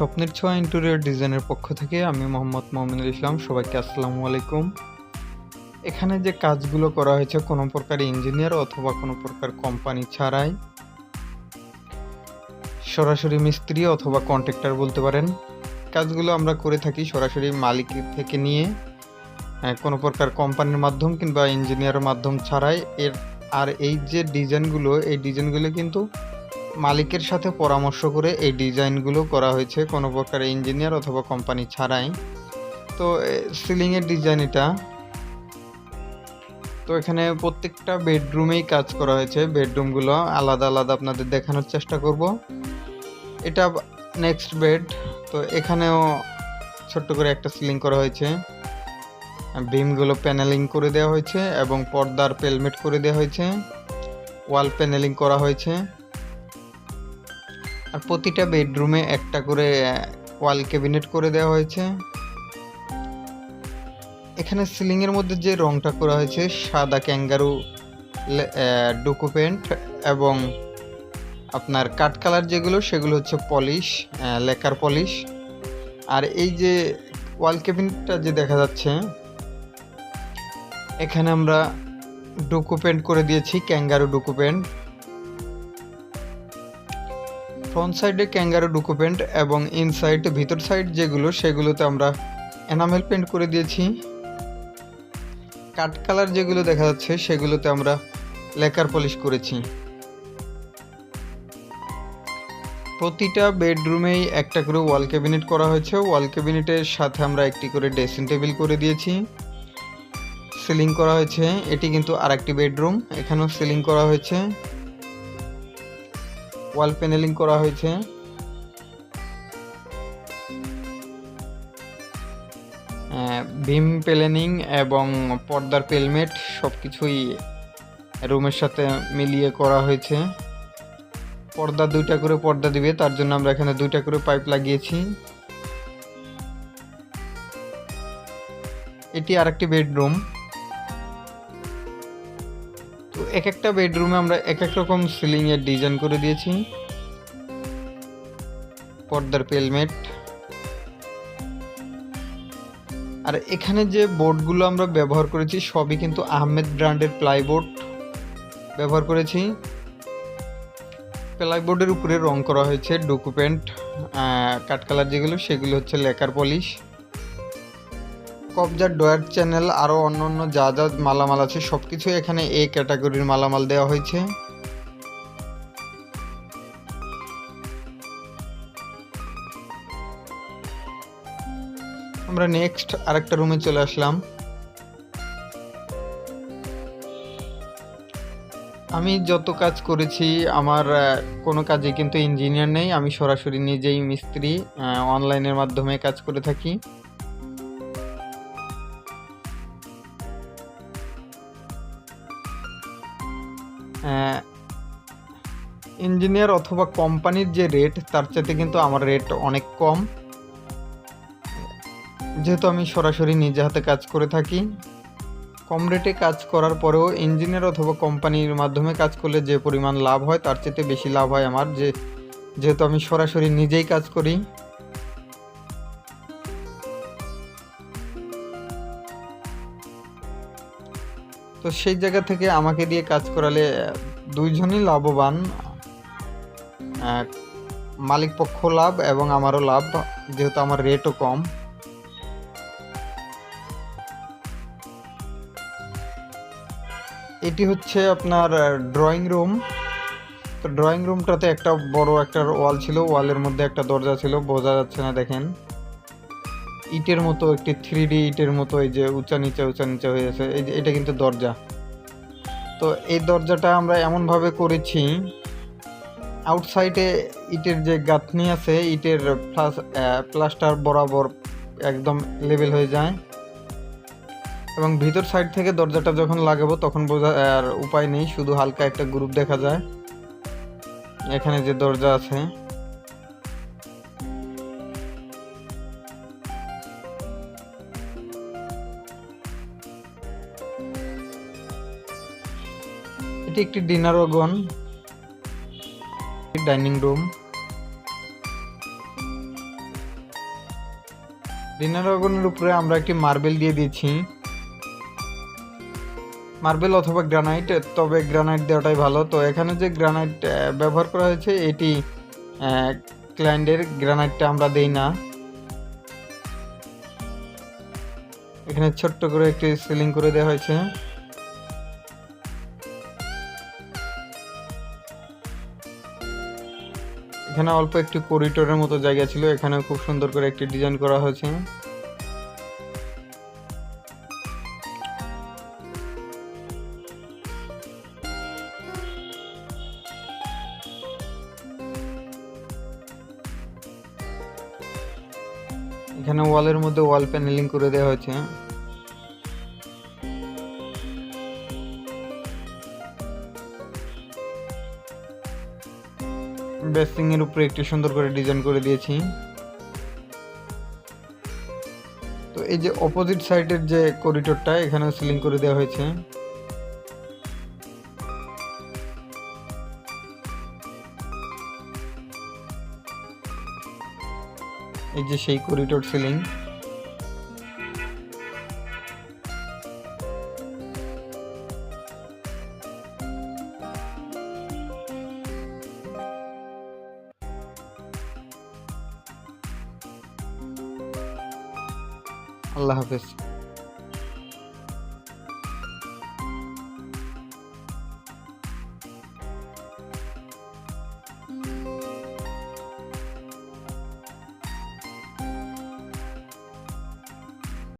স্বপ্নের ছোঁয়া ইন্টেরিয়র ডিজাইনের পক্ষ থেকে আমি মোহাম্মদ মমিনুল ইসলাম, সবাইকে আসসালামু আলাইকুম। এখানে যে কাজগুলো করা হয়েছে কোনো প্রকার ইঞ্জিনিয়ার অথবা কোনো প্রকার কোম্পানি ছাড়াই, সরাসরি মিস্ত্রি অথবা কন্ট্রাক্টর বলতে পারেন, কাজগুলো আমরা করে থাকি সরাসরি মালিক থেকে নিয়ে কোনো প্রকার কোম্পানির মাধ্যম কিংবা ইঞ্জিনিয়ারের মাধ্যম ছাড়াই। এর, আর এই যে ডিজাইনগুলো এই ডিজাইনগুলো কিন্তু মালিকের সাথে পরামর্শ করে এই ডিজাইনগুলো করা হয়েছে কোনো প্রকার ইঞ্জিনিয়ার অথবা কোম্পানি ছাড়াই। তো সিলিংয়ের ডিজাইন এটা। তো, এখানে প্রত্যেকটা বেডরুমেই কাজ করা হয়েছে। বেডরুমগুলো আলাদা আলাদা আপনাদের দেখানোর চেষ্টা করব। এটা নেক্সট বেড। তো, এখানেও ছোট্ট করে একটা সিলিং করা হয়েছে। বিমগুলো প্যানেলিং করে দেওয়া হয়েছে এবং পর্দার পেলমেট করে দেওয়া হয়েছে। ওয়াল প্যানেলিং করা হয়েছে। আর প্রতিটা বেডরুমে একটা করে ওয়াল ক্যাবিনেট করে দেওয়া হয়েছে। এখানে সিলিং এর মধ্যে যে রংটা করা হয়েছে, সাদা ক্যাঙ্গারু ডুকু পেন্ট এবং আপনার কাঠ কালার যেগুলো, সেগুলো হচ্ছে পলিশ লেকার পলিশ। আর এই যে ওয়াল ক্যাবিনেটটা যে দেখা যাচ্ছে, এখানে আমরা ডুকু পেন্ট করে দিয়েছি, ক্যাঙ্গারু ডুকু পেন্ট ফ্রন্ট সাইডে ক্যাঙ্গারু ডকুমেন্ট এবং ইনসাইড ভিতর সাইড যেগুলো, সেগুলোতে আমরা এনামেল পেন্ট করে দিয়েছি। কাট কালার যেগুলো দেখা যাচ্ছে, সেগুলোতে আমরা লেকার পলিশ করেছি। প্রতিটা বেডরুমেই একটা করে ওয়াল ক্যাবিনেট করা হয়েছে। ওয়াল ক্যাবিনেটের সাথে আমরা একটি করে ড্রেসিং টেবিল করে দিয়েছি। সিলিং করা হয়েছে। এটি কিন্তু আরেকটি বেডরুম এখানেও সিলিং করা হয়েছে। ওয়াল প্যানেলিং করা হয়েছে। ভীম প্যানেলিং এবং পর্দার পেলমেট সব কিছুই রুমের সাথে মিলিয়ে করা হয়েছে। পর্দা দুইটা করে পর্দা দিবে, তার জন্য আমরা এখানে দুইটা করে পাইপ লাগিয়েছি। এটি আরেকটি বেডরুম তো এক একটা বেডরুমে আমরা এক এক রকম সিলিং এর ডিজাইন করে দিয়েছি। পর্দার পেলমেট আর এখানে যে বোর্ডগুলো আমরা ব্যবহার করেছি, সবই কিন্তু আহমেদ ব্র্যান্ডের প্লাইবোর্ড ব্যবহার করেছি। প্লাইবোর্ডের উপরে রং করা হয়েছে ডকুমেন্ট কাট কালার যেগুলো, সেগুলো হচ্ছে লেকার পলিশ। কবজার ডয়ার চ্যানেল আরও অন্য অন্য যা যা মালামাল আছে সব কিছু এখানে এ ক্যাটাগরির মালামাল দেওয়া হয়েছে। আমরা নেক্সট আরেকটা রুমে চলে আসলাম। আমি যত কাজ করেছি, আমার কোনো কাজে কিন্তু ইঞ্জিনিয়ার নেই, আমি সরাসরি নিজেই মিস্ত্রি অনলাইনের মাধ্যমে কাজ করে থাকি। ইঞ্জিনিয়ার অথবা কোম্পানির যে রেট তার চাইতে কিন্তু আমার রেট অনেক কম। যেহেতু আমি সরাসরি নিজে হাতে কাজ করে থাকি, কম রেটে কাজ করার পরেও ইঞ্জিনিয়ার অথবা কোম্পানির মাধ্যমে কাজ করলে যে পরিমাণ লাভ হয়, তার চাইতে বেশি লাভ হয় আমার। যে, যেহেতু আমি সরাসরি নিজেই কাজ করি তো সেই জায়গা থেকে আমাকে দিয়ে কাজ করালে দুইজনই লাভবান। মালিক পক্ষ লাভ এবং আমারও লাভ, যেহেতু আমার রেটও কম। এটি হচ্ছে আপনার ড্রয়িং রুম তো ড্রয়িং রুমটাতে একটা বড় একটা ওয়াল ছিল ওয়ালের মধ্যে একটা দরজা ছিল, বোঝা যাচ্ছে না দেখেন। ইটের মতো, একটি থ্রি ডি ইটের মতো, এই যে উঁচা নিচা উঁচা নিচা হয়ে আছে, এই যে এটা কিন্তু দরজা। তো এই দরজাটা আমরা এমনভাবে করেছি আউটসাইডে ইটের যে গাঁথনি আছে, ইটের প্লাস প্লাস্টার বরাবর একদম লেভেল হয়ে যায়। এবং ভিতর সাইড থেকে দরজাটা যখন লাগাবো, তখন বোঝা, আর উপায় নেই, শুধু হালকা একটা গ্রুপ দেখা যায়। এখানে যে দরজা আছে এটি একটি dinner wagon dining room dinner ওয়াগনের উপরে আমরা একটি মার্বেল দিয়ে দিয়েছি। মার্বেল অথবা গ্রানাইট তবে গ্রানাইট দেওয়াটাই ভালো। তো এখানে যে গ্রানাইট ব্যবহার করা হয়েছে, এটি ক্লায়েন্টের গ্রানাইটটা আমরা দেই না। এখানে ছোট্ট করে একটি সিলিং করে দেওয়া হয়েছে। এখানে অল্প একটি করিডোরের মতো জায়গা ছিল এখানে খুব সুন্দর করে একটি ডিজাইন করা হয়েছে। এখানে ওয়ালের মধ্যে ওয়াল প্যানেলিং করে দেওয়া হয়েছে। বেসিং এর উপরে একটু সুন্দর করে ডিজাইন করে দিয়েছি। তো এই যে অপোজিট সাইডের যে করিডোরটা এখানে সিলিং করে দেওয়া হয়েছে। এই যে সেই করিডোর সিলিং আল্লাহ হাফেজ।